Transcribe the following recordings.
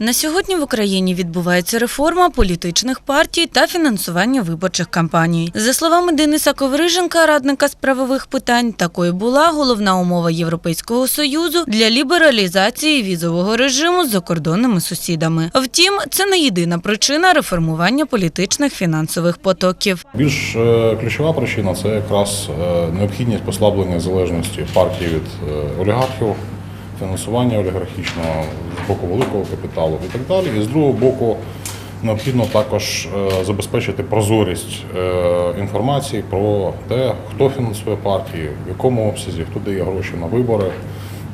На сьогодні в Україні відбувається реформа політичних партій та фінансування виборчих кампаній. За словами Дениса Ковриженка, радника з правових питань, такою була головна умова Європейського союзу для лібералізації візового режиму з закордонними сусідами. Втім, це не єдина причина реформування політичних фінансових потоків. Більш е, ключова причина це якраз е, необхідність послаблення залежності партії від е, олігархів, фінансування олігархічного з боку великого капіталу і так далі. І з другого боку, необхідно також е, забезпечити прозорість е, інформації про те, хто фінансує партії, в якому обсязі, хто дає гроші на вибори,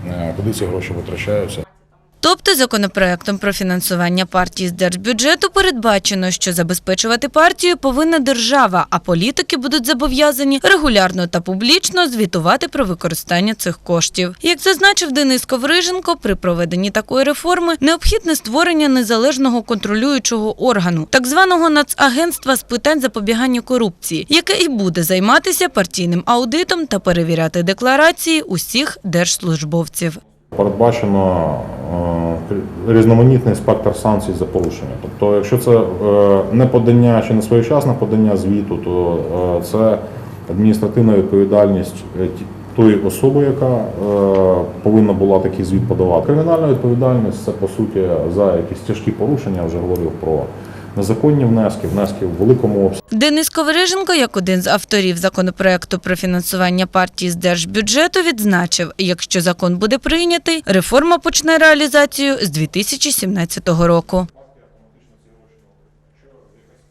е, куди ці гроші витрачаються. Тобто законопроектом про фінансування партії з держбюджету передбачено, що забезпечувати партію повинна держава, а політики будуть зобов'язані регулярно та публічно звітувати про використання цих коштів. Як зазначив Денис Ковриженко, при проведенні такої реформи необхідне створення незалежного контролюючого органу, так званого Нацагентства з питань запобігання корупції, яке і буде займатися партійним аудитом та перевіряти декларації усіх держслужбовців. Передбачено е, різноманітний спектр санкцій за порушення. Тобто, якщо це е, не подання чи не своєчасне подання звіту, то е, це адміністративна відповідальність тої особи, яка повинна була такий звіт подавати. Кримінальна відповідальність це по суті за якісь тяжкі порушення. Я вже говорив про незаконні внески, внески в великому обсязі. Денис Ковриженко, як один з авторів законопроекту про фінансування партії з держбюджету, відзначив, якщо закон буде прийнятий, реформа почне реалізацію з 2017 року.